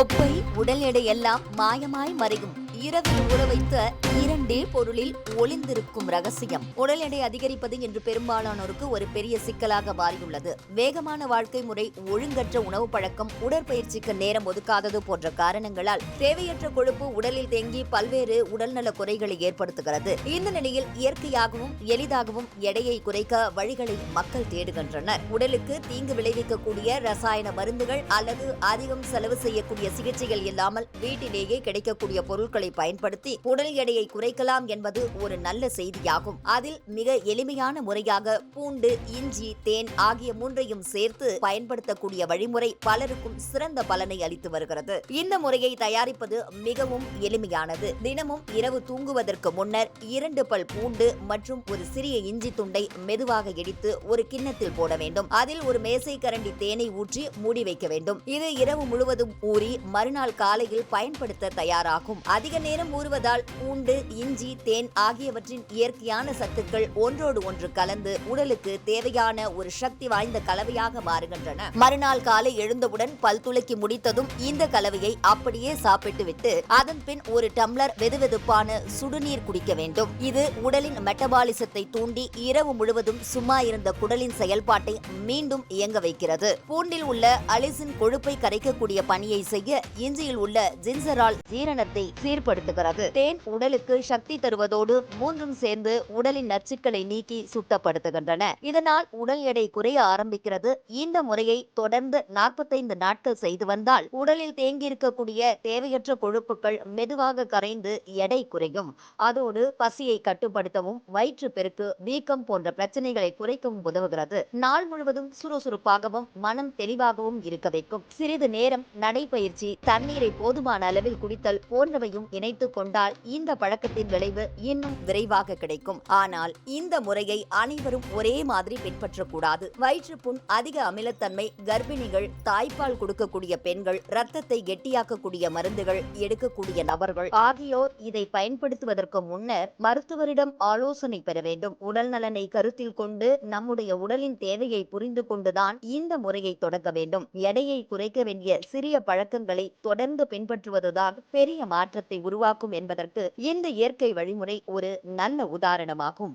தொப்பை உடல் எடை எல்லாம் மாயமாய் மறையும். இரவில் ஊற வைத்த இரண்டே பொருளில் ஒளிந்திருக்கும் ரகசியம். உடல் எடை அதிகரிப்பது என்று பெரும்பாலானோருக்கு ஒரு பெரிய சிக்கலாக மாறியுள்ளது. வேகமான வாழ்க்கை முறை ஒழுங்கற்ற உணவு பழக்கம் உடற்பயிற்சிக்கு நேரம் ஒதுக்காதது போன்ற காரணங்களால் தேவையற்ற கொழுப்பு உடலில் தேங்கி பல்வேறு உடல்நல குறைகளை ஏற்படுத்துகிறது. இந்த நிலையில் இயற்கையாகவும் எளிதாகவும் எடையை குறைக்க வழிகளை மக்கள் தேடுகின்றனர். உடலுக்கு தீங்கு விளைவிக்கக்கூடிய ரசாயன மருந்துகள் அல்லது அதிகம் செலவு செய்யக்கூடிய சிகிச்சைகள் இல்லாமல் வீட்டிலேயே கிடைக்கக்கூடிய பொருட்களை பயன்படுத்தி உடல் எடையை குறைக்கலாம் என்பது ஒரு நல்ல செய்தியாகும். அதில் மிக எளிமையான முறையாக பூண்டு இஞ்சி தேன் ஆகிய மூன்றையும் சேர்த்து பயன்படுத்தக்கூடிய வழிமுறை பலருக்கும் சிறந்த பலனை அளித்து வருகிறது. இந்த முறையை தயாரிப்பது மிகவும் எளிமையானது. தினமும் இரவு தூங்குவதற்கு முன்னர் இரண்டு பல் பூண்டு மற்றும் ஒரு சிறிய இஞ்சி துண்டை மெதுவாக இடித்து ஒரு கிண்ணத்தில் போட வேண்டும். அதில் ஒரு மேசை கரண்டி தேனை ஊற்றி மூடி வைக்க வேண்டும். இது இரவு முழுவதும் ஊறி மறுநாள் காலையில் பயன்படுத்த தயாராகும். அதிக நேரம் ஊறுவதால் பூண்டு இஞ்சி தேன் ஆகியவற்றின் இயற்கையான சத்துக்கள் ஒன்றோடு ஒன்று கலந்து உடலுக்கு தேவையான ஒரு சக்தி வாய்ந்த கலவையாக மாறுகின்றன. மறுநாள் காலை எழுந்தவுடன் பல் துளக்கி முடித்ததும் இந்த கலவையை அப்படியே சாப்பிட்டுவிட்டு அதன் பின் ஒரு டம்ளர் வெதுவெதுப்பான சுடுநீர் குடிக்க வேண்டும். இது உடலின் மெட்டபாலிசத்தை தூண்டி இரவு முழுவதும் சும்மா இருந்த குடலின் செயல்பாட்டை மீண்டும் இயங்க வைக்கிறது. பூண்டில் உள்ள அலிசின் கொழுப்பை கரைக்கக்கூடிய பணியை செய்ய இஞ்சியில் உள்ள ஜின்சரால் ஜீரணத்தை சுத்தப்படுத்துகிறது தேன் உடலுக்கு சக்தி தருவதோடு மூன்றும் சேர்ந்து உடலின் நச்சுக்களை நீக்கி சுத்தப்படுத்துகின்றன. இதனால் உடல் எடை குறைய ஆரம்பிக்கிறது. இந்த முறையை தொடர்ந்து நாற்பத்தைந்து நாட்கள் செய்து வந்தால் உடலில் தேங்கியிருக்கக்கூடிய தேவையற்ற கொழுப்புகள் மெதுவாக கரைந்து எடை குறையும். அதோடு பசியை கட்டுப்படுத்தவும் வயிற்று பெருக்கு வீக்கம் போன்ற பிரச்சனைகளை குறைக்கவும் உதவுகிறது. நாள் முழுவதும் சுறுசுறுப்பாகவும் மனம் தெளிவாகவும் இருக்க வைக்கும். சிறிது நேரம் நடைபயிற்சி தண்ணீரை போதுமான அளவில் குடித்தல் போன்றவையும் இணைத்து கொண்டால் இந்த பழக்கத்தின் விளைவு இன்னும் விரைவாக கிடைக்கும். ஆனால் இந்த முறையை அனைவரும் ஒரே மாதிரி பின்பற்றக்கூடாது. வயிற்றுப்புண் அதிக அமிலத்தன்மை கர்ப்பிணிகள் தாய்ப்பால் கொடுக்கக்கூடிய பெண்கள் ரத்தத்தை கெட்டியாக்கக்கூடிய மருந்துகள் எடுக்கக்கூடிய நபர்கள் ஆகியோர் இதை பயன்படுத்துவதற்கு முன்னர் மருத்துவரிடம் ஆலோசனை பெற வேண்டும். உடல் நலனை கருத்தில் கொண்டு நம்முடைய உடலின் தேவையை புரிந்து கொண்டுதான் இந்த முறையை தொடங்க வேண்டும். எடையை குறைக்க வேண்டிய சிறிய பழக்கங்களை தொடர்ந்து பின்பற்றுவதுதான் பெரிய மாற்றத்தை உருவாக்கும் என்பதற்கு இந்த இயற்கை வழிமுறை ஒரு நல்ல உதாரணமாகும்.